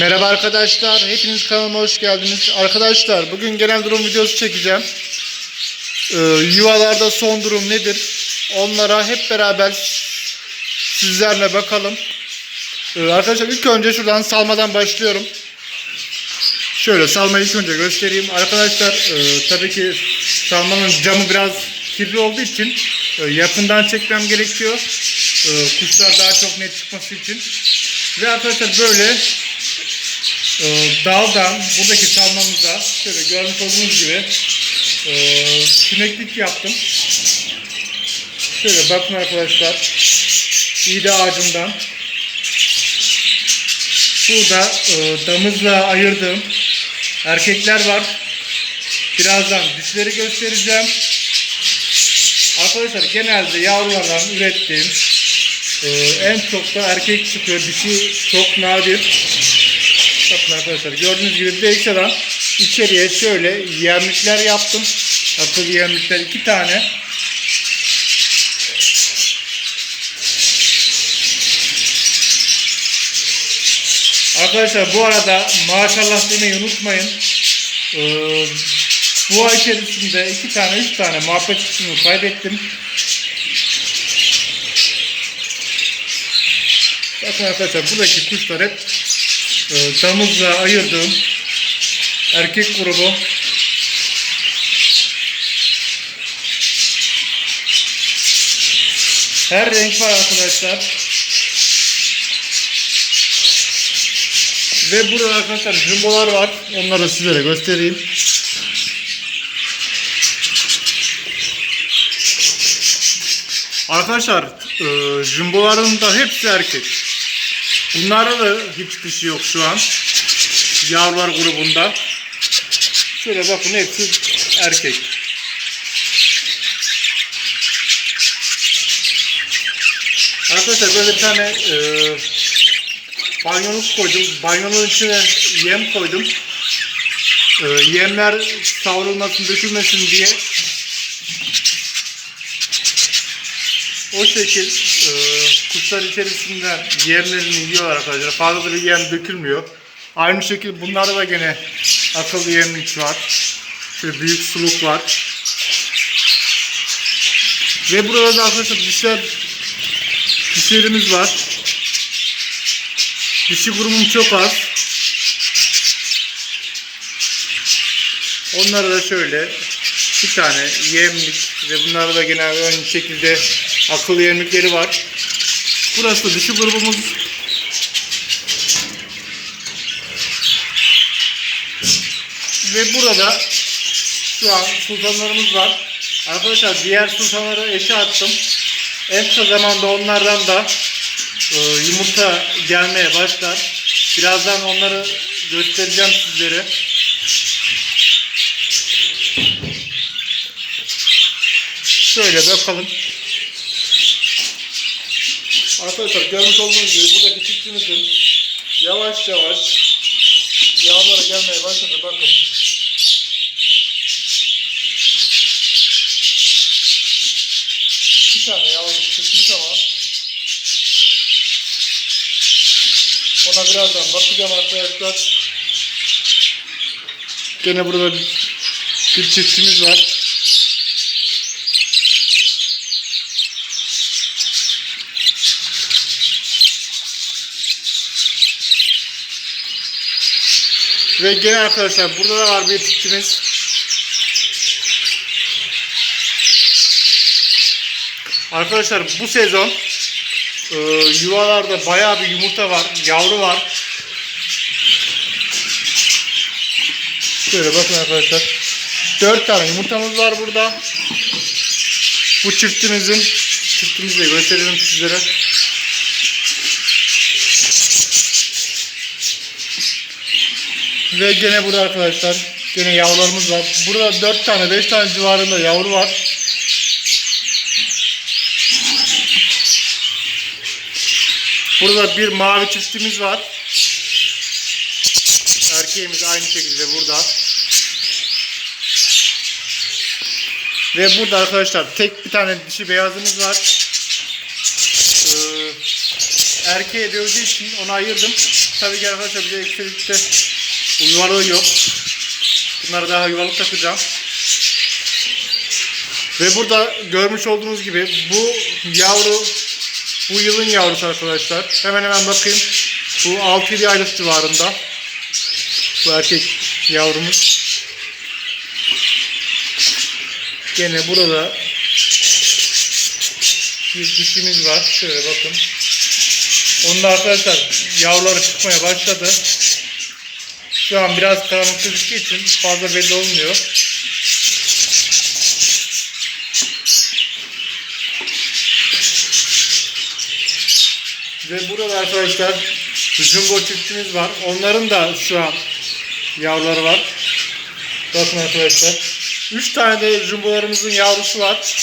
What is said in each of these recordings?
Merhaba arkadaşlar, hepiniz kanalıma hoş geldiniz. Arkadaşlar bugün genel durum videosu çekeceğim. Ee, yuvalarda son durum nedir? Onlara hep beraber sizlerle bakalım. Ee, arkadaşlar ilk önce şuradan salmadan başlıyorum. Şöyle salmayı ilk önce göstereyim. Arkadaşlar e, tabii ki salmanın camı biraz kirli olduğu için e, yakından çekmem gerekiyor. E, kuşlar daha çok net çıkması için. Ve arkadaşlar böyle e, daldan buradaki salmamızda şöyle görmüş olduğunuz gibi e, sineklik yaptım. Şöyle bakın arkadaşlar. İğde ağacından. Burada e, damızla ayırdığım erkekler var. Birazdan dişleri göstereceğim. Arkadaşlar genelde yavrulardan ürettiğim e, en çok da erkek çıkıyor. Dişi çok nadir. Bakın arkadaşlar gördüğünüz gibi bir içeriye şöyle yemlikler yaptım. Akıllı yemlikler iki tane. Arkadaşlar bu arada maşallah demeyi unutmayın. Ee, bu ay içerisinde iki tane, üç tane muhabbet kısmını kaybettim. Bakın arkadaşlar buradaki kuşlar hep damızla ayırdığım erkek grubu. Her renk var arkadaşlar. Ve burada arkadaşlar jumbolar var. Onları sizlere göstereyim. Arkadaşlar e, jumboların da hepsi erkek. Bunlarda da hiç dişi yok şu an. Yavrular grubunda. Şöyle bakın hepsi erkek. Arkadaşlar böyle bir tane e, banyoluk koydum. Banyonun içine yem koydum. E, yemler savrulmasın, dökülmesin diye. O şekil e, kuşlar içerisinde yemlerini yiyorlar arkadaşlar. Fazla bir yem dökülmüyor. Aynı şekilde bunlarda da gene akıllı yemlik var. Şöyle büyük suluk var. Ve burada da arkadaşlar dişler dişlerimiz var. Dişi grubum çok az. Onlara da şöyle bir tane yemlik ve bunlarda da gene aynı şekilde akıllı yemlikleri var. Burası da dişi grubumuz. Ve burada şu an sultanlarımız var. Arkadaşlar diğer sultanları eşe attım. En kısa zamanda onlardan da e, yumurta gelmeye başlar. Birazdan onları göstereceğim sizlere. Şöyle bakalım. Arkadaşlar görmüş olduğunuz gibi buradaki çiftimizin yavaş yavaş yağlara gelmeye başladı. Bakın. Bir tane yavru çıkmış ama ona birazdan bakacağım arkadaşlar. Gene burada bir, çiftimiz var. Ve gene arkadaşlar burada da var bir çiftimiz. Arkadaşlar bu sezon e, yuvalarda bayağı bir yumurta var, yavru var. Şöyle bakın arkadaşlar. 4 tane yumurtamız var burada. Bu çiftimizin çiftimizi de gösterelim sizlere. Ve gene burada arkadaşlar gene yavrularımız var. Burada 4 tane 5 tane civarında yavru var. Burada bir mavi çiftimiz var. Erkeğimiz aynı şekilde burada. Ve burada arkadaşlar tek bir tane dişi beyazımız var. Ee, erkeğe dövdüğü için onu ayırdım. tabii ki arkadaşlar bir de ekstrikte yuvarlığı yok. Bunları daha yuvarlık takacağım. Ve burada görmüş olduğunuz gibi bu yavru bu yılın yavrusu arkadaşlar. Hemen hemen bakayım. Bu 6-7 aylık civarında. Bu erkek yavrumuz. Gene burada bir dişimiz var. Şöyle bakın. Onun da arkadaşlar yavruları çıkmaya başladı. Şu an biraz karanlık gözüktüğü için fazla belli olmuyor. Ve burada arkadaşlar jumbo çiftimiz var. Onların da şu an yavruları var. Bakın arkadaşlar. 3 tane de jumbolarımızın yavrusu var.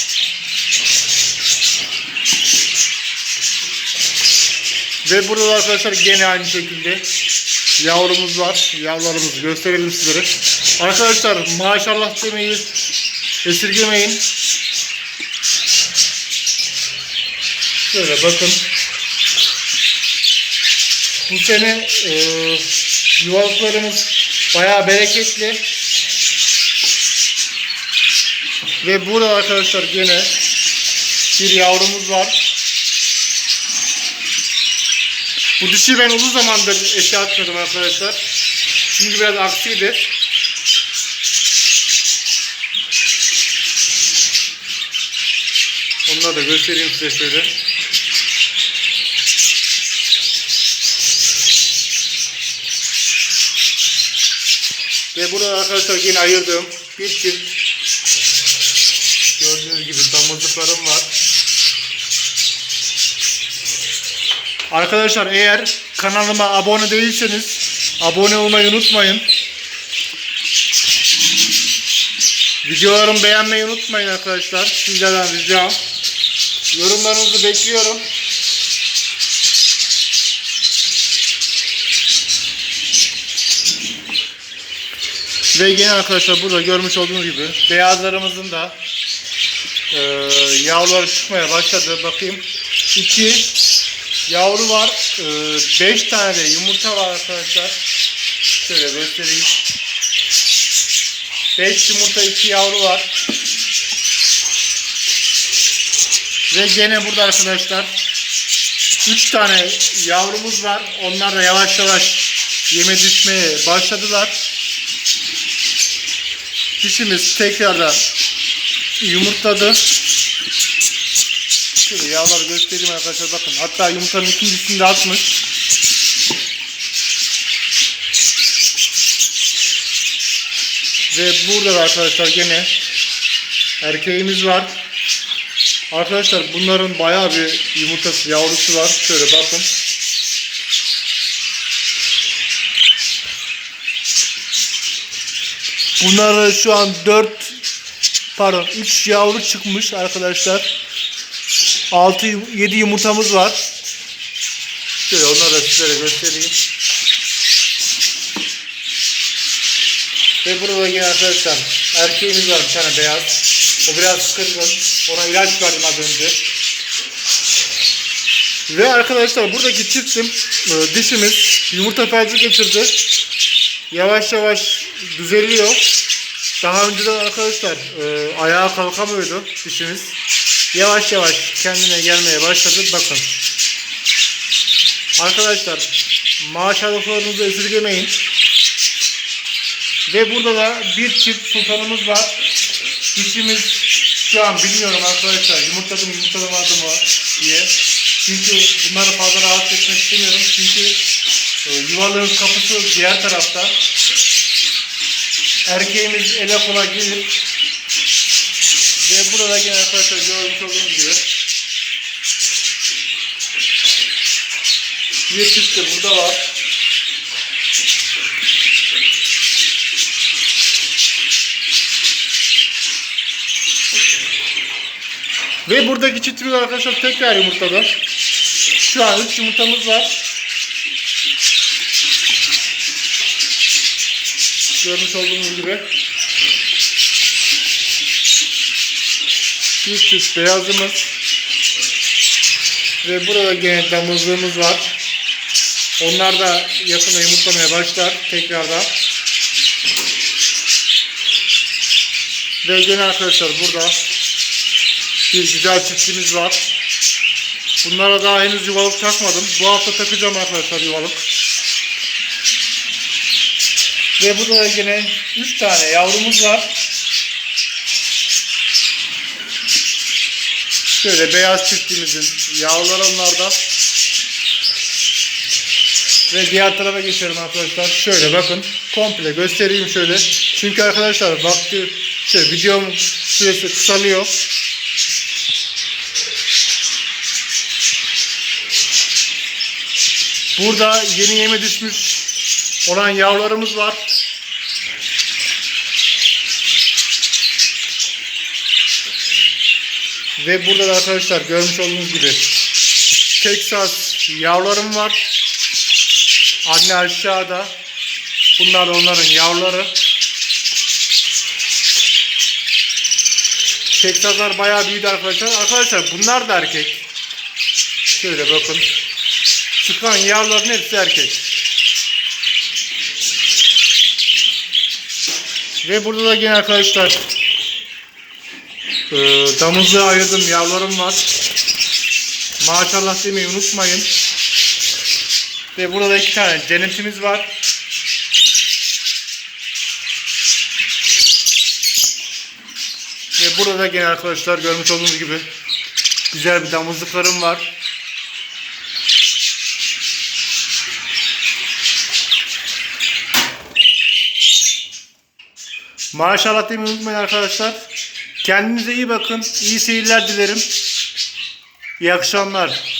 Ve burada da arkadaşlar gene aynı şekilde yavrumuz var. Yavrularımızı gösterelim sizlere. Arkadaşlar maşallah demeyi esirgemeyin. Şöyle bakın. Bu sene e, yuvalıklarımız bayağı bereketli. Ve burada arkadaşlar gene bir yavrumuz var. Bu dişi ben uzun zamandır eşya atmadım arkadaşlar. Çünkü biraz aksiydi. Onları da göstereyim size şöyle. Ve burada arkadaşlar yine ayırdığım bir çift gördüğünüz gibi damızlıklarım var. Arkadaşlar eğer kanalıma abone değilseniz abone olmayı unutmayın. Videolarımı beğenmeyi unutmayın arkadaşlar. Sizlerden ricam. Yorumlarınızı bekliyorum. Ve yine arkadaşlar burada görmüş olduğunuz gibi beyazlarımızın da e, yavruları çıkmaya başladı. Bakayım. 2 yavru var. 5 tane de yumurta var arkadaşlar. Şöyle göstereyim. 5 yumurta 2 yavru var. Ve gene burada arkadaşlar 3 tane yavrumuz var. Onlar da yavaş yavaş yeme düşmeye başladılar. Dişimiz tekrardan yumurtladı. Yağları göstereyim arkadaşlar bakın. Hatta yumurtanın ikincisini de atmış. Ve burada da arkadaşlar gene erkeğimiz var. Arkadaşlar bunların bayağı bir yumurtası yavrusu var. Şöyle bakın. Bunlar şu an 4 pardon 3 yavru çıkmış arkadaşlar. 6 7 yumurtamız var. Şöyle onları da sizlere göstereyim. Ve burada yine arkadaşlar erkeğimiz var bir tane beyaz. O biraz kırgın. Ona ilaç verdim az önce. Ve arkadaşlar buradaki çiftim e, dişimiz yumurta felci geçirdi. Yavaş yavaş düzeliyor. Daha önceden arkadaşlar e, ayağa kalkamıyordu dişimiz. Yavaş yavaş kendine gelmeye başladı. Bakın. Arkadaşlar maşallahlarınızı esirgemeyin. Ve burada da bir çift sultanımız var. Dişimiz şu an bilmiyorum arkadaşlar yumurtladım yumurtlamadım mı diye. Çünkü bunları fazla rahatsız etmek istemiyorum. Çünkü e, yuvalığın kapısı diğer tarafta. Erkeğimiz ele kola gelir. Ve burada yine arkadaşlar görmüş olduğunuz gibi bir çift de burada var. Ve buradaki çiftimiz arkadaşlar tekrar yumurtada. Şu an 3 yumurtamız var. Görmüş olduğunuz gibi. Bir çift beyazımız. Ve burada gene damızlığımız var. Onlar da yakında yumurtlamaya başlar tekrardan. Ve gene arkadaşlar burada bir güzel çiftimiz var. Bunlara daha henüz yuvalık takmadım. Bu hafta takacağım arkadaşlar yuvalık. Ve burada da yine 3 tane yavrumuz var. Şöyle beyaz çiftimizin yavruları onlarda. Ve diğer tarafa geçiyorum arkadaşlar. Şöyle bakın. Komple göstereyim şöyle. Çünkü arkadaşlar vakti şey videom süresi kısalıyor. Burada yeni yeme düşmüş olan yavrularımız var. Ve burada da arkadaşlar görmüş olduğunuz gibi Texas yavrularım var. Anne aşağıda. Bunlar onların yavruları. Texaslar bayağı büyüdü arkadaşlar. Arkadaşlar bunlar da erkek. Şöyle bakın. Çıkan yavruların hepsi erkek. Ve burada da yine arkadaşlar e, damızlığı ayırdım yavrularım var. Maşallah demeyi unutmayın. Ve burada da iki tane cennetimiz var. Ve burada da gene arkadaşlar görmüş olduğunuz gibi güzel bir damızlıklarım var. Maşallah demeyi unutmayın arkadaşlar. Kendinize iyi bakın. İyi seyirler dilerim. İyi akşamlar.